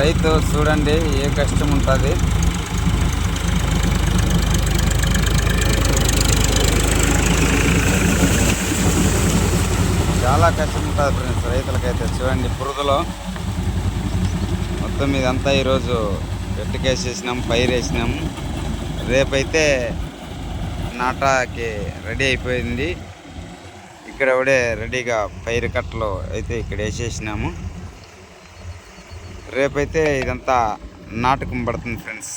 రైతు చూడండి ఏ కష్టం ఉంటుంది. చాలా కష్టం ఉంటుంది ఫ్రెండ్స్ రైతులకైతే చూడండి బురదలో. మొత్తం ఇదంతా ఈరోజు గట్టికేసేసినాం పైరు వేసినాం రేపైతే నాటాకి రెడీ అయిపోయింది. ఇక్కడ కూడా రెడీగా పైరు కట్టలు అయితే ఇక్కడ వేసేసినాము. రేపైతే ఇదంతా నాటకం పడుతుంది ఫ్రెండ్స్